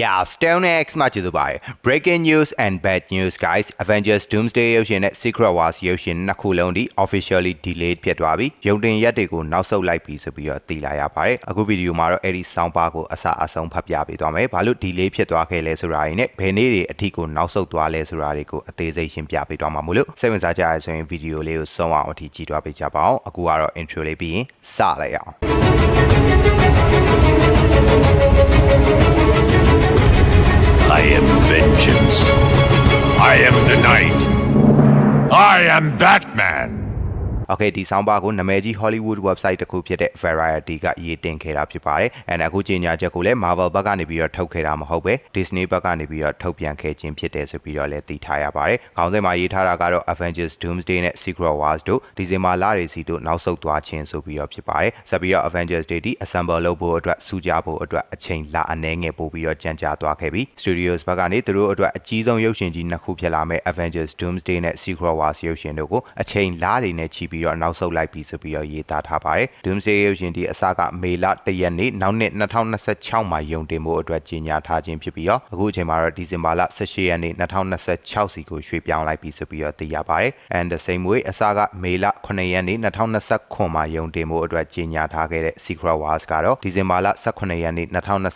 Yeah, Stone X မှာကျေးဇူးပါတယ် Breaking news and bad news guys Avengers Doomsday ရုပ်ရှင်နဲ့ Secret Wars ရုပ်ရှင်နှစ်ခုလုံးဒီ officially delayed ဖြစ်သွားပြီရုံတင်ရက်တွေကိုနောက်ဆုတ်လိုက်ပြီဆိုပြီးတော့သိလာရပါတယ်အခုဗီဒီယိုမှာတော့အဲ့ဒီ sound bar ကိုအစအဆုံးဖတ်ပြပေးသွားမယ်ဘာလို့ delay ဖြစ်သွားခဲ့လဲဆိုတာတွေနဲ့ဘယ်နေ့တွေအထိကိုနောက်ဆုတ်သွားလဲဆိုတာတွေကိုအသေးစိတ်ရှင်းပြပေးသွားမှာမို့လို့စိတ်ဝင်စားကြရဆိုရင်ဗီဒီယိုလေးကိုဆုံးအောင်အထိကြည့်သွားပေးကြပါအောင်အခုကတော့ intro လေးပြီးရင်စလိုက်အောင် I am that Okay ဒီ soundbar ကိုနာမည်ကြီး Hollywood website တစ်ခုဖြစ်တဲ့ Variety ကရေးတင်ခဲ့တာဖြစ်ပါတယ်။ and အခုကြေညာချက်ကိုလည်း Marvel ဘက်ကနေပြီးတော့ထုတ်ခဲ့တာမဟုတ်ပဲ Disney ဘက်ကနေပြီးတော့ထုတ်ပြန်ခဲ့ခြင်းဖြစ်တယ်ဆိုပြီးတော့လည်းသိထားရပါတယ်။ခေါင်းစဉ်မှာရေးထားတာကတော့ Avengers Doomsday နဲ့ Secret Wars တို့ဒီဇင်ဘာလတွေစီတို့နောက်ဆုတ်သွားခြင်းဆိုပြီးတော့ဖြစ်ပါတယ်။ဆက်ပြီးတော့ Avengers တွေဒီ assemble လုပ်ဖို့အတွက်စူးကြဖို့အတွက်အချိန်လအနည်းငယ်ပို့ပြီးတော့ကြံကြာသွားခဲ့ပြီး Studios ဘက်ကနေသူတို့အတွက်အကြီးဆုံးရုပ်ရှင်ကြီးနှစ်ခုဖြစ်လာမဲ့ Avengers Doomsday နဲ့ Secret Wars ရုပ်ရှင်တို့ကိုအချိန်လတွေနဲ့ချီပြီးတော့နောက်ဆုတ်လိုက်ပြီးဆိုပြီးတော့ရေးသားထားပါတယ်။ Doomsday ရုပ်ရှင်ဒီအစကမေလ၁ရက်နေ့နောက်နှစ်2026မှာယုံတင်ဖို့အတွက်ကြေညာထားခြင်းဖြစ်ပြီးတော့အခုအချိန်မှာတော့ဒီဇင်ဘာလ18ရက်နေ့2026စီကိုရွှေ့ပြောင်းလိုက်ပြီးဆိုပြီးတော့သိရပါတယ်။ and the same way အစကမေလ9ရက်နေ့2029မှာယုံတင်ဖို့အတွက်ကြေညာထားခဲ့တဲ့ Secret Wars ကတော့ဒီဇင်ဘာလ18ရက်နေ့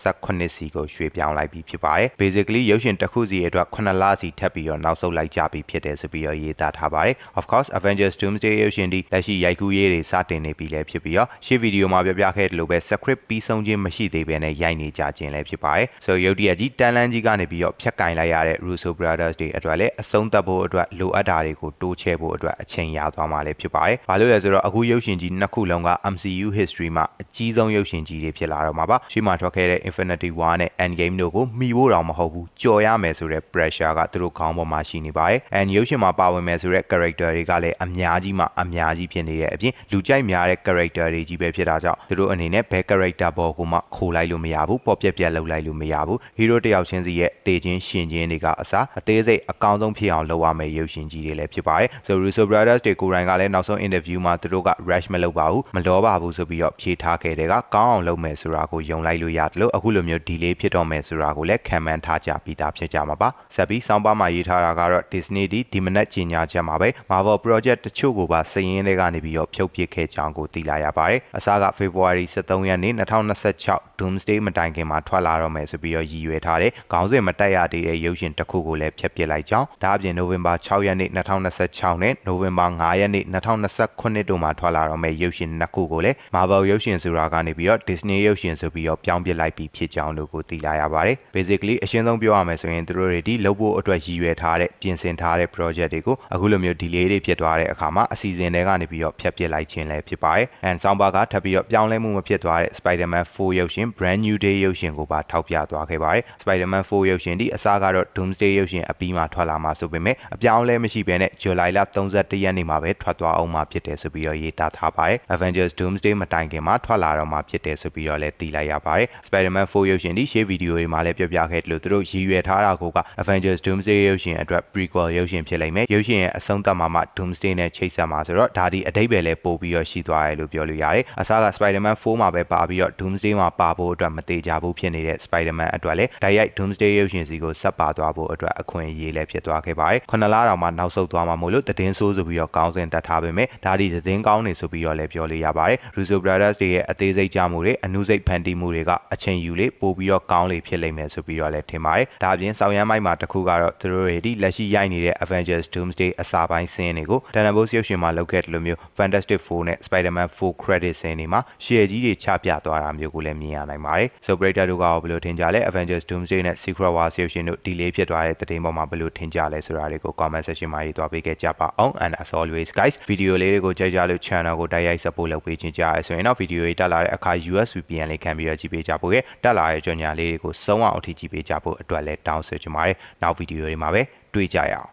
2029စီကိုရွှေ့ပြောင်းလိုက်ပြီးဖြစ်ပါတယ်။ basically ရုပ်ရှင်တစ်ခုစီအတွက်9လစီထပ်ပြီးတော့နောက်ဆုတ်လိုက်ကြပြီးဖြစ်တယ်ဆိုပြီးတော့ရေးသားထားပါတယ်။ of course Avengers Doomsday ရုပ်ရှင်ဒီလက်ရှိရိုက်ကူးရေးတွေစတင်နေပြီလည်းဖြစ်ပြီးတော့ရှေ့ဗီဒီယိုမှာပြပြခဲ့တယ်လို့ပဲ script ပြီးဆုံးခြင်းမရှိသေးဘဲနဲ့ရိုက်နေကြခြင်းလည်းဖြစ်ပါတယ်။ so ရုပ်တရက်ကြီးတန်လန်းကြီးကနေပြီးတော့ဖြတ်ကင်လိုက်ရတဲ့ Russo Brothers တွေအတွက်လည်းအဆုံးသတ်ဖို့အတွက်လိုအပ်တာတွေကိုတိုးချဲ့ဖို့အတွက်အချိန်ရသွားမှာလည်းဖြစ်ပါတယ်။ဘာလို့လဲဆိုတော့အခုရုပ်ရှင်ကြီးနှစ်ခုလုံးက MCU history မှာအကြီးဆုံးရုပ်ရှင်ကြီးတွေဖြစ်လာတော့မှာပါ။ရှေ့မှာထွက်ခဲ့တဲ့ Infinity War နဲ့ Endgame တို့ကိုမှီဖို့တောင်မဟုတ်ဘူးကြော်ရမယ်ဆိုတဲ့ pressure ကသူတို့ခေါင်းပေါ်မှာရှိနေပါတယ်။ and ရုပ်ရှင်မှာပါဝင်မယ်ဆိုတဲ့ character တွေကလည်းအများကြီးမှအများကြီးဖြစ်နေတဲ့အပြင်လူကြိုက်များတဲ့ character တွေကြီးပဲဖြစ်တာကြောင့်သူတို့အနေနဲ့ဘယ် character ပေါ်ကိုမှခိုးလိုက်လို့မရဘူးပေါ်ပြက်ပြက်လုပ်လိုက်လို့မရဘူး hero တယောက်ချင်းစီရဲ့တေချင်းရှင်ချင်းတွေကအစားအသေးစိတ်အကောင်းဆုံးဖြစ်အောင်လုပ်ရမယ်ရုပ်ရှင်ကြီးတွေလည်းဖြစ်ပါတယ် so Russo Brothers တွေကိုယ်တိုင်ကလည်းနောက်ဆုံး interview မှာသူတို့က rush မလုပ်ပါဘူးမလောပါဘူးဆိုပြီးတော့ဖြေထားခဲ့တဲ့ကကောင်းအောင်လုပ်မယ်ဆိုတာကိုယုံလိုက်လို့ရတယ်လို့အခုလိုမျိုး delay ဖြစ်တော့မယ်ဆိုတာကိုလည်းခံမှန်းထားကြပြီးသားဖြစ်ကြမှာပါဆက်ပြီးစောင်းပါမှာရေးထားတာကတော့ Disney ဒီဒီမနက်ကြီးညာချက်မှာပဲ Marvel Project တချို့ကိုပါစည်ရင်းတွေကနေပြီးတော့ဖြုတ်ပစ်ခဲ့ကြောင်းကိုသိလာရပါတယ်အစားက February 23ရက်နေ့2026 Doomsday မတိုင်ခင်မှာထွက်လာတော့မယ်ဆိုပြီးတော့ရည်ရွယ်ထားတဲ့ခေါင်းစဉ်မတက်ရသေးတဲ့ရုပ်ရှင်တစ်ခုကိုလည်းဖျက်ပစ်လိုက်ကြောင်းဒါအပြင် November 6ရက်နေ့2026နဲ့ November 9ရက်နေ့2029တို့မှာထွက်လာတော့မယ့်ရုပ်ရှင်နှစ်ခုကိုလည်း Marvel ရုပ်ရှင်ဆိုတာကနေပြီးတော့ Disney ရုပ်ရှင်ဆိုပြီးတော့ပြောင်းပစ်လိုက်ပြီးဖြစ်ကြောင်းတို့ကိုသိလာရပါတယ် basically အရှင်းဆုံးပြောရမယ်ဆိုရင်သူတို့တွေဒီလုပ်ဖို့အတွက်ရည်ရွယ်ထားတဲ့ပြင်ဆင်ထားတဲ့ project တွေကိုအခုလိုမျိုး delay တွေဖြစ်သွားတဲ့အခါမှာအစီအစဉ်တွေကနေပြီးတော့ဖျက်ပစ်လိုက်ခြင်းလည်းဖြစ်ပါတယ် and soundbar ကထပ်ပြီးတော့ပြောင်းလဲမှုမဖြစ်သွားတဲ့ Spider-Man 4ရုပ်ရှင် Brand New Day ရုပ်ရှင်ကိုပါထောက်ပြသွားခဲ့ပါတယ် Spider-Man 4ရုပ်ရှင်ဒီအစားကတော့ Doomsday ရုပ်ရှင်အပြီးမှာထွက်လာမှာဆိုပေမဲ့အပြောင်းလဲမရှိဘဲနဲ့ July လ31ရက်နေ့မှာပဲထွက်သွားအောင်မှာဖြစ်တယ်ဆိုပြီးတော့ရေးသားထားပါတယ် Avengers Doomsday မတိုင်ခင်မှာထွက်လာတော့မှာဖြစ်တယ်ဆိုပြီးတော့လည်းသိလိုက်ရပါတယ် Spider-Man 4ရုပ်ရှင်ဒီရှေ့ဗီဒီယိုတွေမှာလည်းပြပြခဲ့တယ်လို့သူတို့ရည်ရွယ်ထားတာကိုက Avengers Doomsday ရုပ်ရှင်အတွက် prequel ရုပ်ရှင်ဖြစ်လိမ့်မယ်ရုပ်ရှင်ရဲ့အဆုံးသတ်မှာမှ Doomsday နဲ့ချိတ်ဆက်မှာဆိုတော့ဒါဒီအတိတ်ပဲလဲပို့ပြီးတော့ရှိသွားတယ်လို့ပြောလို့ရတယ်အစားက Spider-Man 4မှာပဲပါပြီးတော့ Doomsday မှာပါဖို့အတွက်မသေးကြဘူးဖြစ်နေတဲ့ Spider-Man အတွက်လည်းတိုက်ရိုက် Doomsday ရုပ်ရှင်စီကိုဆက်ပါသွားဖို့အတွက်အခွင့်အရေးလည်းဖြစ်သွားခဲ့ပါတယ်ခုနှစ်လတောင်မှနောက်ဆုတ်သွားမှာမို့လို့သတင်းဆိုးဆိုပြီးတော့ကောင်းစင်တက်ထားပေမဲ့ဒါဒီသတင်းကောင်းနေဆိုပြီးတော့လည်းပြောလို့ရပါတယ် Russo Brothers တွေရဲ့အသေးစိတ်ကြမှုတွေအမှုစိတ်ဖန်တီးမှုတွေကအချိန်ယူလေပို့ပြီးတော့ကောင်းလေဖြစ်လိမ့်မယ်ဆိုပြီးတော့လည်းထင်ပါတယ်ဒါအပြင်ဆောင်းရမ်းမိုက်မှာတစ်ခုကတော့သူတို့တွေဒီလက်ရှိရိုက်နေတဲ့ Avengers Doomsday အစာပိုင်းစင်းတွေကို Dana Bose ရုပ်ရှင်မှာလုပ်ခဲ့တယ်လို့မျိုး Fantastic Four နဲ့ Spider-Man 4 credit စင်းတွေမှာ share ကြီးတွေချပြသွားတာမျိုးကိုလည်းမြင်ရနိုင်ပါတယ်။ So Breaker တို့ကရောဘယ်လိုထင်ကြလဲ Avengers Doomsday နဲ့ Secret Wars ရုပ်ရှင်တို့ delay ဖြစ်သွားတဲ့သတင်းပေါ်မှာဘယ်လိုထင်ကြလဲဆိုတာတွေကို comment section မှာရေးသွားပေးခဲ့ကြပါအောင် and as always guys ဗီဒီယိုလေးတွေကိုကြိုက်ကြလို့ channel ကိုတိုက်ရိုက် support လုပ်ပေးခြင်းကြရဆိုရင်တော့ဗီဒီယိုတွေတက်လာတဲ့အခါ US VPN လေးခံပြီးတော့ကြည့်ပေးကြဖို့ရတက်လာတဲ့ကြော်ညာလေးတွေကိုစုံအောင်အထိကြည့်ပေးကြဖို့အတွက်လည်းတောင်းဆိုချင်ပါတယ်။နောက်ဗီဒီယိုတွေမှာပဲတွေ့ကြရအောင်